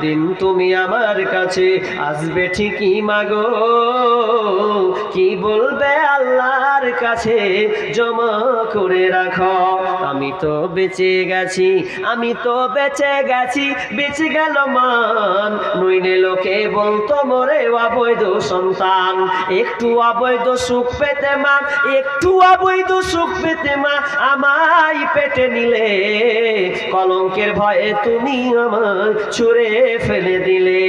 একদিন তুমি আমার কাছে আসবে ঠিকই মাগো। কি বলবে আল্লাহর কাছে? জমা করে রাখো। আমি তো বেঁচে গেছি, আমি তো বেঁচে গেছি, বেঁচে গেল মান। নইলে লোকে বলতো, মরে অবৈধ সন্তান। একটু অবৈধ সুখ পেতে মা, একটু অবৈধ সুখ পেতে মা, আমায় পেটে নিলে। কলঙ্কের ভয়ে তুমি আমার ছুঁড়ে ফেলে দিলে।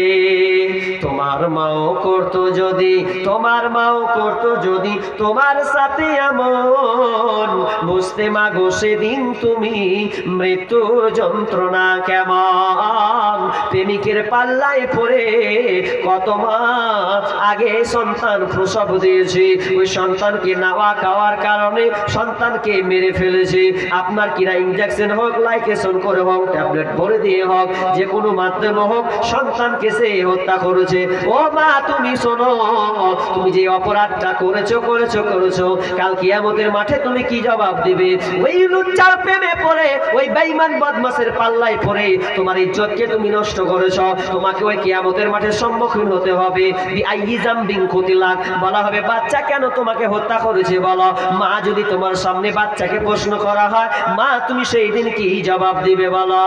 তোমার মাও করতো যদি, তোমার মাও করতো যদি, তোমার সাথে এমন। বুঝতে মাগো সেদিন তুমি মৃত্যুর যন্ত্রণা কেমন? প্রেমিকের পাল্লায় পড়ে কত মাস আগে সন্তান প্রসব দিয়েছে, ওই সন্তানকে নাওয়া খাওয়ার কারণে সন্তানকে মেরে ফেলেছে। আপনার কিনা ইঞ্জেকশন হোক লাইকেশন করে হোক ট্যাবলেট ভরে দিয়ে হোক, যে কোনো মাধ্যমে হোক, সন্তানকে সে হত্যা করেছে। ও মা, তুমি শোনো, তুমি যে অপরাধটা করেছ করেছ করেছ, কাল কিয়ামতের মাঠে তুমি কি জবাব দিবে? ওই লুচ্চার প্রেমে পড়ে, ওই বেঈমান বদমাসের পাল্লায় পড়ে, তোমার ইজ্জতকে তুমি নষ্ট করেছ, তোমাকে ওই কিয়ামতের মাঠে সম্মুখীন হতে হবে। জাম্বিং খুতিলাক বলা হবে, বাচ্চা কেন তোমাকে হত্যা করেছে বলো? মা যদি তোমার সামনে বাচ্চাকে প্রশ্ন করা হয়, মা তুমি সেই দিন কি জবাব দিবে বলো?